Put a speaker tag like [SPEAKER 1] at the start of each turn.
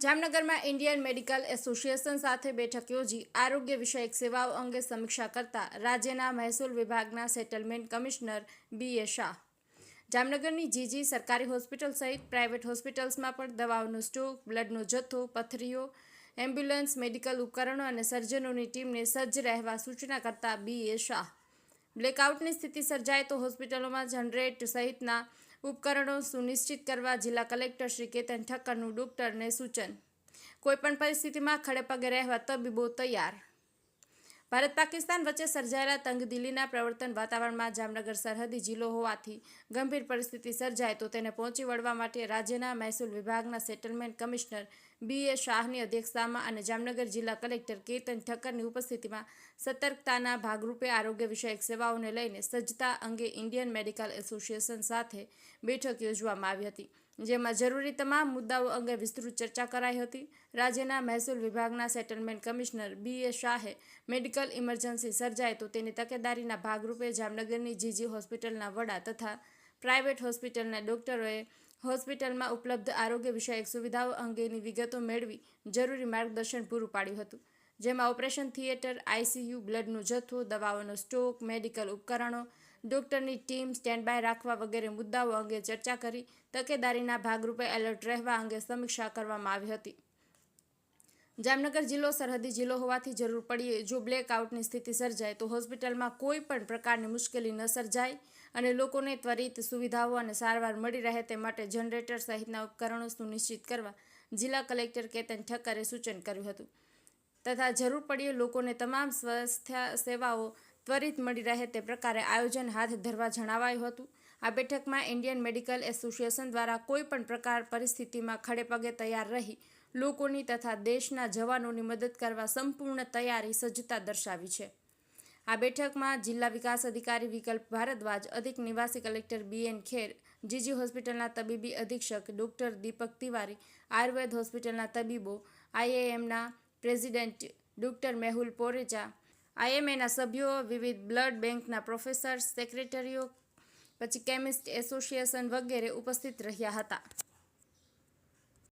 [SPEAKER 1] જામનગરમાં Indian medical association સાથે બેઠક યોજી આરોગ્ય વિષયક સેવાઓ અંગે સમીક્ષા કરતા રાજ્યના મહેસૂલ વિભાગના settlement commissioner B A Shah. જામનગરની જીજી સરકારી હોસ્પિટલ સહિત પ્રાઇવેટ હોસ્પિટલ્સમાં પણ દવાઓનો સ્ટોક, બ્લડનો જથ્થો, પથરીઓ, એમ્બ્યુલન્સ, મેડિકલ ઉપકરણો અને સર્જનોની ટીમને સજ્જ રહેવા સૂચના કરતા બી એ શાહ. બ્લેકઆઉટની સ્થિતિ સર્જાય તો હોસ્પિટલોમાં જનરેટ સહિતના ઉપકરણો સુનિશ્ચિત કરવા જિલ્લા કલેક્ટર શ્રી કેતન ઠક્કરનું ડોક્ટરને સૂચન. કોઈપણ પરિસ્થિતિમાં ખડેપગે રહેવા તબીબો તૈયાર. ભારત પાકિસ્તાન વચ્ચે સર્જાયેલા તંગદિલીના પ્રવર્તન વાતાવરણમાં જામનગર સરહદી જિલ્લો હોવાથી ગંભીર પરિસ્થિતિ સર્જાય તો તેને પહોંચી વળવા માટે રાજ્યના મહેસૂલ વિભાગના સેટલમેન્ટ કમિશનર બી એ શાહની અધ્યક્ષતામાં અને જામનગર જિલ્લા કલેક્ટર કેતન ઠક્કરની ઉપસ્થિતિમાં સતર્કતાના ભાગરૂપે આરોગ્ય વિષયક સેવાઓને લઈને સજ્જતા અંગે ઇન્ડિયન મેડિકલ એસોસિએશન સાથે બેઠક યોજવામાં આવી હતી, જેમાં જરૂરી તમામ મુદ્દાઓ અંગે વિસ્તૃત ચર્ચા કરાઈ હતી. રાજ્યના મહેસૂલ વિભાગના સેટલમેન્ટ કમિશનર બી એ શાહે મેડિકલ ઇમરજન્સી સર્જાય તો તેની તકેદારીના ભાગરૂપે જામનગરની જીજી હોસ્પિટલના વડા તથા પ્રાઇવેટ હોસ્પિટલના ડોક્ટરોએ હોસ્પિટલમાં ઉપલબ્ધ આરોગ્ય વિષયક સુવિધાઓ અંગેની વિગતો મેળવી જરૂરી માર્ગદર્શન પૂરું પાડ્યું હતું, જેમાં ઓપરેશન થિયેટર આઈસીયુ બ્લડનો જથ્થો, દવાઓનો સ્ટોક, મેડિકલ ઉપકરણો, ડોક્ટરની ટીમ સ્ટેન્ડ બાય રાખવા વગેરે મુદ્દાઓ અંગે ચર્ચા કરી તકેદારીના ભાગરૂપે એલર્ટ રહેવા અંગે સમીક્ષા કરવામાં આવી હતી. જામનગર જિલ્લો સરહદી જિલ્લો હોવાથી જરૂર પડીએ જો બ્લેકઆઉટની સ્થિતિ સર્જાય તો હોસ્પિટલમાં કોઈ પણ પ્રકારની મુશ્કેલી ન સર્જાય અને લોકોને ત્વરિત સુવિધાઓ અને સારવાર મળી રહે તે માટે જનરેટર સહિતના ઉપકરણો સુનિશ્ચિત કરવા જિલ્લા કલેક્ટર કેતન ઠક્કરે સૂચન કર્યું હતું. તથા જરૂર પડીએ લોકોને તમામ સ્વાસ્થ્ય સેવાઓ ત્વરિત મળી રહે તે પ્રકારે આયોજન હાથ ધરવા જણાવાયું હતું. આ બેઠકમાં ઇન્ડિયન મેડિકલ એસોસિએશન દ્વારા કોઈ પણ પ્રકાર પરિસ્થિતિમાં ખડેપગે તૈયાર રહી લોકોની તથા દેશના જવાનોની મદદ કરવા સંપૂર્ણ તૈયારી સજ્જતા દર્શાવી છે. આ બેઠકમાં જિલ્લા વિકાસ અધિકારી વિકલ્પ ભારદ્વાજ, અધિક નિવાસી કલેક્ટર બી એન ખેર, જીજી હોસ્પિટલના તબીબી અધિક્ષક ડોક્ટર દીપક તિવારી, આયુર્વેદ હોસ્પિટલના તબીબો આઈએએમના પ્રેસિડેન્ટ ડોક્ટર મેહુલ પોરેચા, આઈએમએના સભ્યો, વિવિધ બ્લડ બેંકના પ્રોફેસર સેક્રેટરીઓ, પછી કેમિસ્ટ એસોસિએશન વગેરે ઉપસ્થિત રહ્યા હતા.